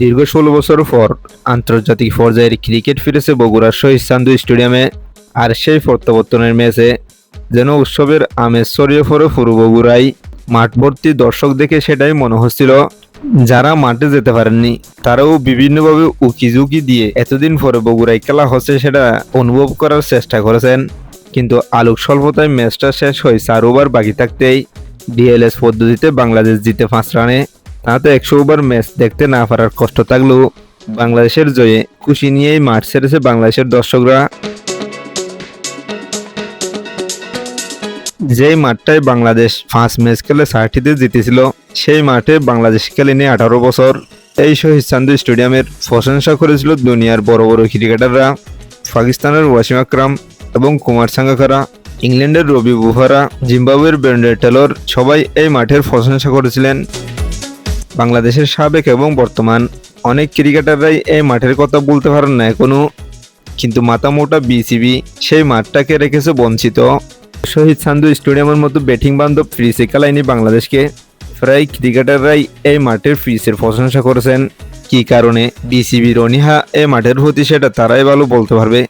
দীর্ঘ ষোলো বছর পর আন্তর্জাতিক পর্যায়ের ক্রিকেট ফিরেছে বগুড়ার শহীদ চান্দু স্টেডিয়ামে, আর সেই প্রত্যাবর্তনের ম্যাচে যেন উৎসবের আমেজ ছড়িয়ে পড়ে পুরো বগুড়ায়। মাঠ ভর্তি দর্শক দেখে সেটাই মনে হচ্ছিল, যারা মাঠে যেতে পারেননি, তারাও বিভিন্নভাবে উকি ঝুঁকি দিয়ে এতদিন পরে বগুড়ায় খেলা হচ্ছে সেটা অনুভব করার চেষ্টা করেছেন। কিন্তু আলোক স্বল্পতায় ম্যাচটা শেষ হয় চার ওভার বাকি থাকতেই ডিএলএস পদ্ধতিতে বাংলাদেশ জিতে পাঁচ রানে। তাতে একশো ওভার ম্যাচ দেখতে না পারার কষ্ট থাকলেও বাংলাদেশের জয়ে খুশি নিয়েই মাঠ ছেড়েছে বাংলাদেশের দর্শকরা। যেই মাঠটায় বাংলাদেশ পাঁচ ম্যাচ খেলে ষাটটিতে জিতেছিল, সেই মাঠে বাংলাদেশ খেলেনি আঠারো বছর। এই শহীদ চান্দু স্টেডিয়ামের প্রশংসা করেছিল দুনিয়ার বড় বড় ক্রিকেটাররা, পাকিস্তানের ওয়াসিম আকরাম এবং কুমার সাঙ্গাকারা, ইংল্যান্ডের রবি বুফারা জিম্বাবুয়ের ব্রেন্ডের টেলর, সবাই এই মাঠের প্রশংসা করেছিলেন। বাংলাদেশের সাবেক এবং বর্তমান অনেক ক্রিকেটাররাই এই মাঠের কথা বলতে পারেন না এখনও। কিন্তু মাতামোটা বিসিবি সেই মাঠটাকে রেখেছে বঞ্চিত। শহীদ সান্দু স্টেডিয়ামের মতো ব্যাটিং বান্ধব ফ্রিসে খেলায়নি বাংলাদেশকে প্রায় ক্রিকেটাররাই এই মাঠের ফ্রিসের প্রশংসা করেছেন। কী কারণে বিসিবির অনীহা এই মাঠের প্রতি সেটা তারাই ভালো বলতে পারবে।